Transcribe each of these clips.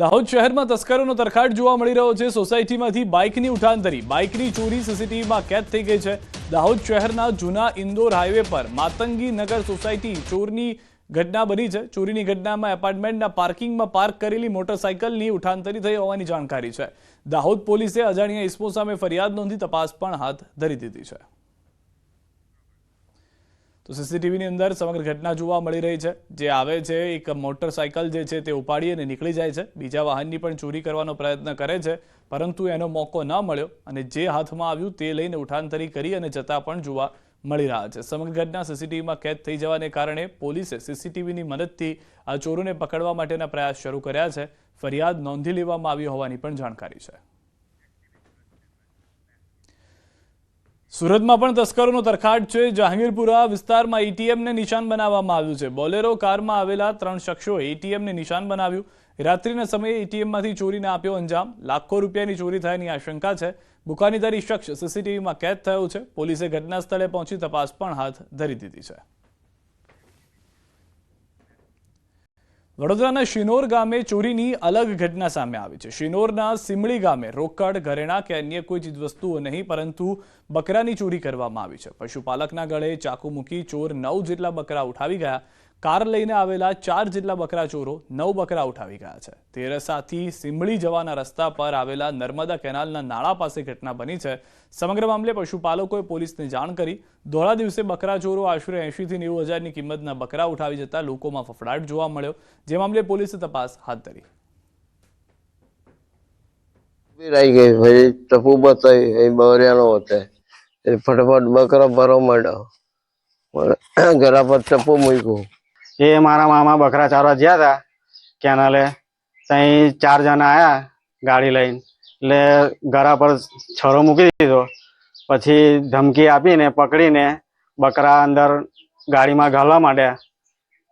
દાહોદ શહેરમાં તસ્કરોનો તરખાટ જોવા મળી રહ્યો છે. સોસાયટીમાંથી બાઇકની ઉઠાંતરી. બાઇકની ચોરી સીસીટીવીમાં કેદ થઈ ગઈ છે. દાહોદ શહેરના જૂના ઇન્દોર હાઈવે પર માતંગી નગર સોસાયટી ચોરની ઘટના બની છે. ચોરીની ઘટનામાં એપાર્ટમેન્ટના પાર્કિંગમાં પાર્ક કરેલી મોટરસાયકલની ઉઠાંતરી થઈ હોવાની જાણકારી છે. દાહોદ પોલીસે અજાણ્યા ઇસમો સામે ફરિયાદ નોંધી તપાસ પણ હાથ ધરી દીધી છે. તો સીસીટીવીની અંદર સમગ્ર ઘટના જોવા મળી રહી છે. જે આવે છે, એક મોટરસાયકલ જે છે તે ઉપાડી અને નીકળી જાય છે. બીજા વાહનની પણ ચોરી કરવાનો પ્રયત્ન કરે છે, પરંતુ એનો મોકો ન મળ્યો અને જે હાથમાં આવ્યું તે લઈને ઉઠાંતરી કરી અને જતા પણ જોવા મળી રહ્યા છે. સમગ્ર ઘટના સીસીટીવીમાં કેદ થઈ જવાને કારણે પોલીસે સીસીટીવીની મદદથી આ ચોરોને પકડવા માટેના પ્રયાસ શરૂ કર્યા છે. ફરિયાદ નોંધી લેવામાં આવી હોવાની પણ જાણકારી છે. સુરતમાં પણ તસ્કરોનો તરખાટ છે. જહાંગીરપુરા વિસ્તારમાં એટીએમને નિશાન બનાવવામાં આવ્યું છે. બોલેરો કારમાં આવેલા ત્રણ શખ્સોએ એટીએમને નિશાન બનાવ્યું. રાત્રિના સમયે એટીએમમાંથી ચોરીને આપ્યો અંજામ. લાખો રૂપિયાની ચોરી થયાની આશંકા છે. બુકાનીધારી શખ્સ સીસીટીવીમાં કેદ થયો છે. પોલીસે ઘટના સ્થળે પહોંચી તપાસ પણ હાથ ધરી દીધી છે. વડોદરાના શિનોર ગામે ચોરીની અલગ ઘટના સામે આવી છે. શિનોરના સિમળી ગામે રોકડ, ઘરેણા કે અન્ય કોઈ ચીજવસ્તુઓ નહીં, પરંતુ બકરાની ચોરી કરવામાં આવી છે. પશુપાલકના ગળે ચાકુ મૂકી ચોર નવ જેટલા બકરા ઉઠાવી ગયા કાર લઈને આવેલા ચાર જેટલા બકરા ચોરો નવ બકરા ઉઠાવી ગયા છે. તેરસાથી સિમળી જવાના રસ્તા પર આવેલા નર્મદા કેનાલના નાળા પાસે ઘટના બની છે. સમગ્ર મામલે પશુપાલકોએ પોલીસને જાણ કરી, ધોળા દિવસે બકરાચોરો આશરે એંશીથી નેવું હજારની કિંમતના બકરા ઉઠાવી જતા લોકોમાં ફફડાટ જોવા મળ્યો. જે મામલે પોલીસે તપાસ હાથ ધરી. આવી ગઈ પછી ફટાફટ બકરા ભરો માંડ્યો ઘરા પર ટપુ મૂક્યું. એ મારા મામા બકરા ચારવા ગયા હતા કેનાલે ત્યાં ચાર જણા આયા ગાડી લઈને. એટલે ઘરા પર છરો મૂકી દીધો. પછી ધમકી આપીને, પકડીને બકરા અંદર ગાડીમાં ઘાલવા માંડ્યા.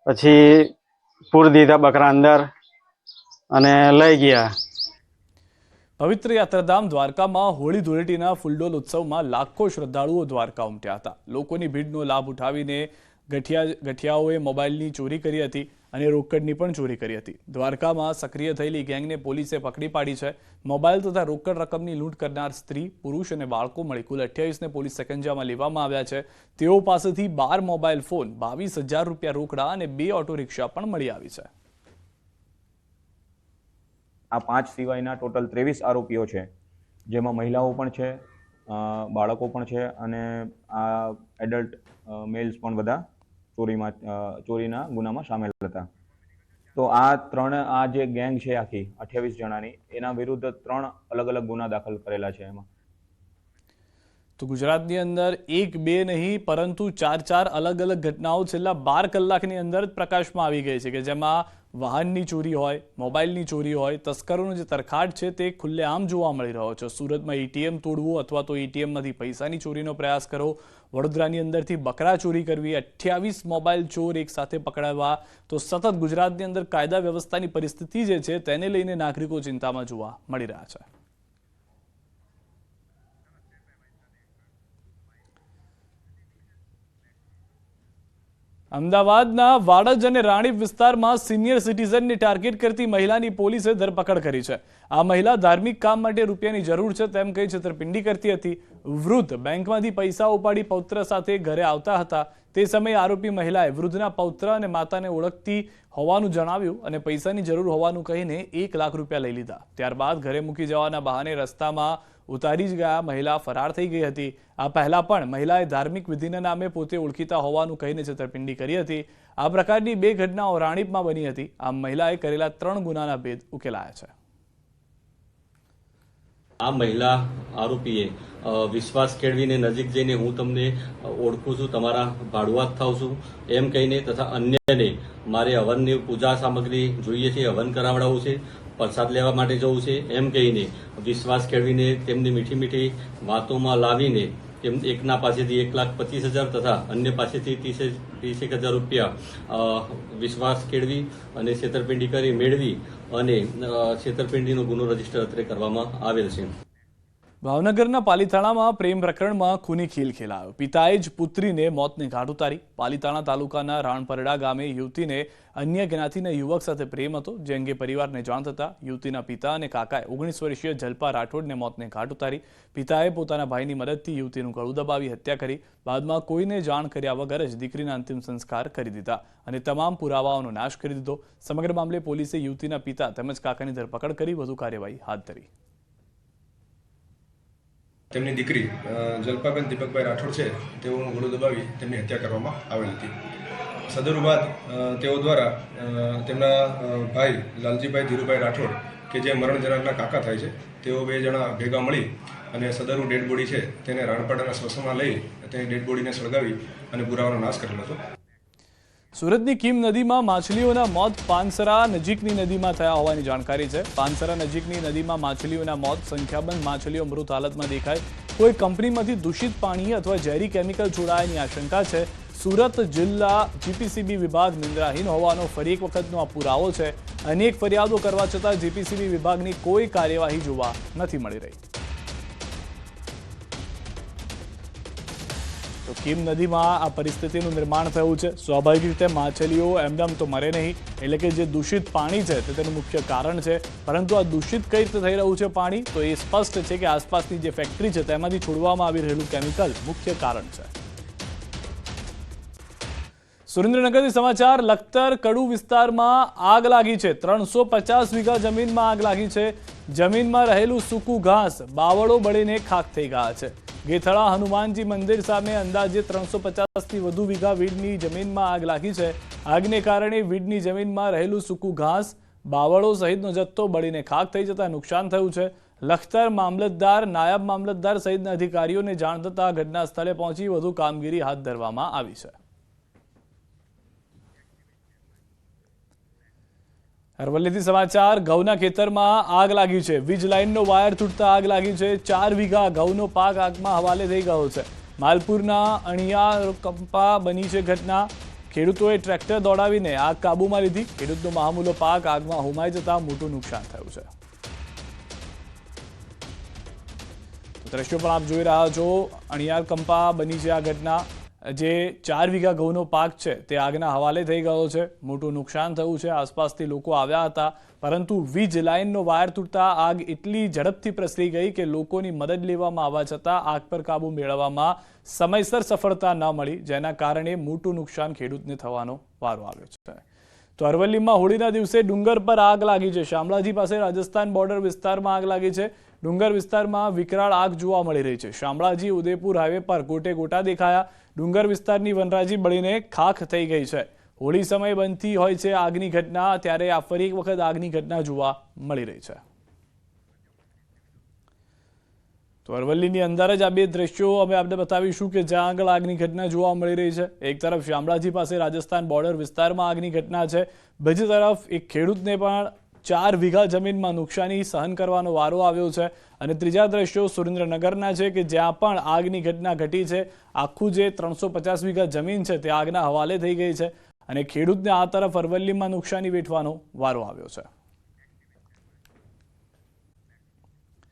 પછી પૂર દીધા બકરા અંદર અને લઈ ગયા. પવિત્ર યાત્રાધામ દ્વારકામાં હોળી ધૂળેટીના ફૂલડોલ ઉત્સવમાં લાખો શ્રદ્ધાળુઓ દ્વારકા ઉમટ્યા હતા. લોકોની ભીડનો લાભ ઉઠાવીને ગઠિયા, ગઠિયાઓએ મોબાઈલની ચોરી કરી હતી અને રોકડની પણ ચોરી કરી હતી. દ્વારકામાં સક્રિય થયેલી ગેંગને પોલીસે પકડી પાડી છે. મોબાઈલ તથા રોકડ રકમની લૂંટ કરનાર સ્ત્રી, પુરુષ અને બાળકો મળી કુલ અઠ્યાવીસને પોલીસ સેકન્જામાં લેવામાં આવ્યા છે. તેઓ પાસેથી બાર મોબાઈલ ફોન, બાવીસ હજાર રૂપિયા રોકડા અને બે ઓટો રિક્ષા પણ મળી આવી છે. આ પાંચ સિવાયના ટોટલ ત્રેવીસ આરોપીઓ છે. જેમાં મહિલાઓ પણ છે બાળકો પણ છે અને આ એડલ્ટ મેલ્સ પણ બધા ચોરીમાં ચોરીના ગુનામાં સામેલ હતા. તો આ ત્રણ, આ જે ગેંગ છે આખી, અઠ્યાવીસ જણાની, એના વિરુદ્ધ ત્રણ અલગ અલગ ગુના દાખલ કરેલા છે એમાં. તો ગુજરાતની અંદર એક બે નહીં, પરંતુ ચાર ચાર અલગ અલગ ઘટનાઓ છેલ્લા બાર કલાકની અંદર પ્રકાશમાં આવી ગઈ છે કે જેમાં વાહનની ચોરી હોય, મોબાઈલની ચોરી હોય, તસ્કરોનો જે તરખાટ છે તે ખુલ્લેઆમ જોવા મળી રહ્યો છે. સુરતમાં એટીએમ તોડવું અથવા તો એટીએમમાંથી પૈસાની ચોરીનો પ્રયાસ કરો વડોદરાની અંદરથી બકરા ચોરી કરવી, અઠ્યાવીસ મોબાઈલ ચોર એક સાથે પકડાવવા, તો સતત ગુજરાતની અંદર કાયદા વ્યવસ્થાની પરિસ્થિતિ જે છે તેને લઈને નાગરિકો ચિંતામાં જોવા મળી રહ્યા છે. અમદાવાદના વાડજ અને રાણીપ વિસ્તારમાં સિનિયર સિટીઝનને ટાર્ગેટ કરતી મહિલાની પોલીસે ધરપકડ કરી છે. આ મહિલા ધાર્મિક કામ માટે રૂપિયાની જરૂર છે તેમ કહી છેતરપિંડી કરતી હતી. વૃદ્ધ બેંકમાંથી પૈસા ઉપાડી પૌત્ર સાથે ઘરે આવતા હતા. તે સમયે આરોપી મહિલાએ વૃદ્ધના પૌત્ર અને માતાને ઓળખતી હોવાનું જણાવ્યું અને પૈસાની જરૂર હોવાનું કહીને એક લાખ રૂપિયા લઈ લીધા. ત્યારબાદ ઘરે મૂકી જવાના બહાને રસ્તામાં ઉતારી જ ગયા. મહિલા ફરાર થઈ ગઈ હતી. આ પહેલા પણ મહિલાએ ધાર્મિક વિધિના નામે પોતે ઓળખીતા હોવાનું કહીને છેતરપિંડી કરી હતી. આ પ્રકારની બે ઘટનાઓ રાણીપમાં બની હતી. આમ મહિલાએ કરેલા ત્રણ ગુનાના ભેદ ઉકેલાયા છે. આ મહિલા આરોપીએ વિશ્વાસ કેળવીને નજીક જઈને હું તમને ઓળખું છું, તમારા ભાડુઆત થાવ છું. એમ કહીને તથા અન્યને મારે હવનની પૂજા સામગ્રી જોઈએ છે, હવન કરાવડાવું છે. પ્રસાદ લેવા માટે જવું છે, એમ કહીને વિશ્વાસ કેળવીને તેમની મીઠી મીઠી વાતોમાં લાવીને તેમ એકના પાસેથી એક લાખ પચીસ હજાર તથા અન્ય પાસેથી ત્રીસે, ત્રીસેક હજાર રૂપિયા વિશ્વાસ કેળવી અને છેતરપિંડી કરી મેળવી અને છેતરપિંડીનો ગુનો રજિસ્ટર અત્રે કરવામાં આવેલ છે. ભાવનગરના પાલીતાણામાં પ્રેમ પ્રકરણમાં ખૂની ખીલ ખેલાયો. પિતાએ જ પુત્રીને મોતને ઘાટ ઉતારી. પાલીતાણા તાલુકાના રાણપરડા ગામે યુવતીને અન્ય જ્ઞાતિના યુવક સાથે પ્રેમ હતો, જે અંગે પરિવારને જાણ થતાં યુવતીના પિતા અને કાકાએ ઓગણીસ વર્ષીય જલપા રાઠોડને મોતને ઘાટ ઉતારી. પિતાએ પોતાના ભાઈની મદદથી યુવતીનું ગળું દબાવી હત્યા કરી. બાદમાં કોઈને જાણ કર્યા વગર જ દીકરીના અંતિમ સંસ્કાર કરી દીધા અને તમામ પુરાવાઓનો નાશ કરી દીધો. સમગ્ર મામલે પોલીસે યુવતીના પિતા તેમજ કાકાની ધરપકડ કરી, વધુ કાર્યવાહી હાથ ધરી. તેમની દીકરી જલપાબેન દીપકભાઈ રાઠોડ છે તેઓનું ગળું દબાવી તેમની હત્યા કરવામાં આવેલ હતી. સદરુ બાદ તેઓ દ્વારા તેમના ભાઈ લાલજીભાઈ ધીરુભાઈ રાઠોડ, કે જે મરણ જનારના કાકા થાય છે, તેઓ બે જણા ભેગા મળી અને સદરુ ડેડ બોડી છે, તેને રાણપાડાના સ્વસમાં લઈ તેની ડેડ બોડીને સળગાવી અને પુરાવાનો નાશ કરેલો હતો. સુરતની કીમ નદીમાં માછલીઓના મોત પાનસરા નજીકની નદીમાં થયા હોવાની જાણકારી છે. પાનસરા નજીકની નદીમાં માછલીઓના મોત, સંખ્યાબંધ માછલીઓ મૃત હાલતમાં દેખાય. કોઈ કંપનીમાંથી દૂષિત પાણી અથવા ઝેરી કેમિકલ જોડાયાની આશંકા છે. સુરત જિલ્લા જીપીસીબી વિભાગ નિંદ્રાહીન હોવાનો ફરી એક વખતનો આ પુરાવો છે. અનેક ફરિયાદો કરવા છતાં જીપીસીબી વિભાગની કોઈ કાર્યવાહી જોવા નથી મળી રહી. તો કીમ નદીમાં આ પરિસ્થિતિનું નિર્માણ થયું છે. સ્વાભાવિક રીતે માછલીઓ એમદમ તો મરે નહીં, એટલે કે જે દૂષિત પાણી છે તે તેનું મુખ્ય કારણ છે. પરંતુ આ દૂષિત કઈ રીતે થઈ રહ્યું છે પાણી? તો એ સ્પષ્ટ છે કે આસપાસની જે ફેક્ટરી છે તેમાંથી છોડવામાં આવી રહેલું કેમિકલ મુખ્ય કારણ છે. સુરેન્દ્રનગરથી સમાચાર, લખતર, કડુ વિસ્તારમાં આગ લાગી છે. ત્રણસો પચાસ વીઘા જમીનમાં આગ લાગી છે. જમીનમાં રહેલું સૂકું ઘાસ બાવળો બળીને ખાક થઈ ગયા છે. ગેથળા હનુમાનજી મંદિર સામે અંદાજે ત્રણસો પચાસથી વધુ વીઘા વીડની જમીનમાં આગ લાગી છે. આગને કારણે વીડની જમીનમાં રહેલું સૂકું ઘાસ, બાવળો સહિતનો જથ્થો બળીને ખાક થઈ જતા નુકસાન થયું છે. લખતર મામલતદાર, નાયબ મામલતદાર સહિતના અધિકારીઓને જાણ થતાં ઘટના સ્થળે પહોંચી વધુ કામગીરી હાથ ધરવામાં આવી છે. અરવલ્લીથી સમાચાર, ઘઉંના ખેતરમાં આગ લાગી છે. વીજ લાઇનનો વાયર તૂટતા આગ લાગી છે. ચાર વીઘા ઘઉંનો પાક આગમાં હવાલે થઈ ગયો છે. માલપુરના અણિયા કંપા બની છે ઘટના. ખેડૂતોએ ટ્રેક્ટર દોડાવીને આગ કાબૂમાં લીધી. ખેડૂતનો મહામૂલો પાક આગમાં હોમાઈ જતા મોટું નુકસાન થયું છે. દ્રશ્યો પણ આપ જોઈ રહ્યા છો. અણિયાર કંપા બની છે આ ઘટના. જે ચાર વીઘા ઘઉંનો પાક છે, તે આગના હવાલે થઈ ગયો છે. મોટું નુકસાન થયું છે. આસપાસથી લોકો આવ્યા હતા. પરંતુ વીજ લાઇનનો વાયર તૂટતા આગ એટલી ઝડપથી પ્રસરી ગઈ કે લોકોની મદદ લેવામાં આવવા છતાં આગ પર કાબુ મેળવવામાં સમયસર સફળતા ન મળી, જેના કારણે મોટું નુકસાન ખેડૂતને થવાનો વારો આવ્યો છે. તો અરવલ્લીમાં હોળીના દિવસે ડુંગર પર આગ લાગી છે. શામળાજી પાસે રાજસ્થાન બોર્ડર વિસ્તારમાં આગ લાગી છે. ડુંગર વિસ્તારમાં વિકરાળ આગ જોવા મળી રહી છે. શામળાજી ઉદયપુર હાઈવે પર ગોટે ગોટા દેખાયા. ડુંગર વિસ્તારની વનરાજી બળીને ખાખ થઈ ગઈ છે. હોળી સમયે બનતી હોય છે આગની ઘટના, ત્યારે આ ફરી એક વખત આગની ઘટના જોવા મળી રહી છે. તો અરવલ્લીની અંદર જ આ બે દ્રશ્યો અમે આપને બતાવીશું કે જ્યાં આગળ આગની ઘટના જોવા મળી રહી છે. એક તરફ શામળાજી પાસે રાજસ્થાન બોર્ડર વિસ્તારમાં આગની ઘટના છે. બીજી તરફ એક ખેડૂતને પણ ચાર વીઘા જમીનમાં નુકસાની સહન કરવાનો વારો આવ્યો છે. અને ત્રીજા દ્રશ્યો સુરેન્દ્રનગરના છે કે જ્યાં પણ આગની ઘટના ઘટી છે. આખું જે ત્રણસો પચાસ વીઘા જમીન છે તે આગના હવાલે થઈ ગઈ છે. અને ખેડૂતને આ તરફ અરવલ્લીમાં નુકસાની વેઠવાનો વારો આવ્યો છે.